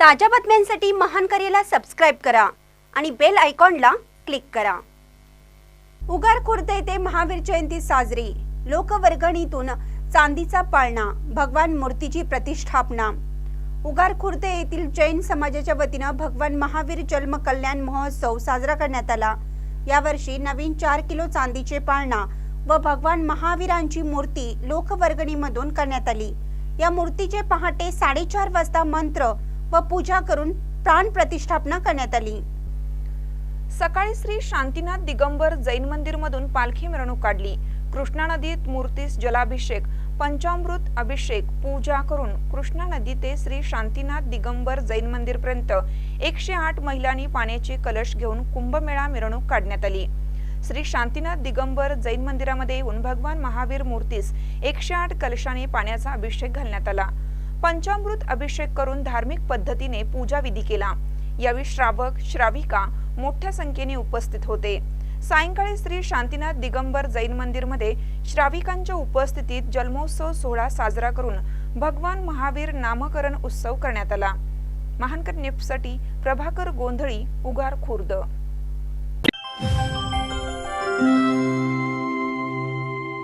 ताज्या बातम्यांसाठी महान करेला सबस्क्राईब करा आणि बेल आयकॉनला क्लिक करा. उगार खुर्द येथे महावीर जयंती साजरी. लोकवर्गणीतून चांदीचा पाळणा भगवान मूर्तीची प्रतिष्ठापना. उगार खुर्द येथील जैन समाजाच्या वतीनं भगवान महावीर जन्म कल्याण महोत्सव साजरा करण्यात आला. यावर्षी नवीन चार किलो चांदीचे पाळणा व भगवान महावीरांची मूर्ती लोकवर्गणीमधून करण्यात आली. या मूर्तीचे पहाटे साडेचार वाजता मंत्र व पूजा करून प्राण प्रतिष्ठापना करण्यात आली. सकाळी श्री शांतीनाथ दिगंबर जैन मंदिर मधून पालखी मिरवणूक काढली. कृष्णा नदीत मूर्तीस जलाभिषेक पंचामृत अभिषेक पूजा करून कृष्णा नदी ते श्री शांतीनाथ दिगंबर जैन मंदिर पर्यंत एकशे आठ महिलांनी पाण्याचे कलश घेऊन कुंभमेळा मिरवणूक काढण्यात आली. श्री शांतीनाथ दिगंबर जैन मंदिरामध्ये येऊन भगवान महावीर मूर्तीस एकशे आठ कलशाने पाण्याचा अभिषेक घालण्यात आला. पंचामृत अभिषेक करून धार्मिक पद्धतीने पूजा विधी केला. यावेळी श्रावक श्राविका मोठ्या संख्येने उपस्थित होते. सायंकाळी श्री शांतीनाथ दिगंबर जैन मंदिरमध्ये श्राविकांच्या उपस्थितीत जन्मोत्सव सोहळा साजरा करून भगवान महावीर नामकरण उत्सव करण्यात आला. महानकर निफ्टसाठी प्रभाकर गोंधळी उगार खुर्द.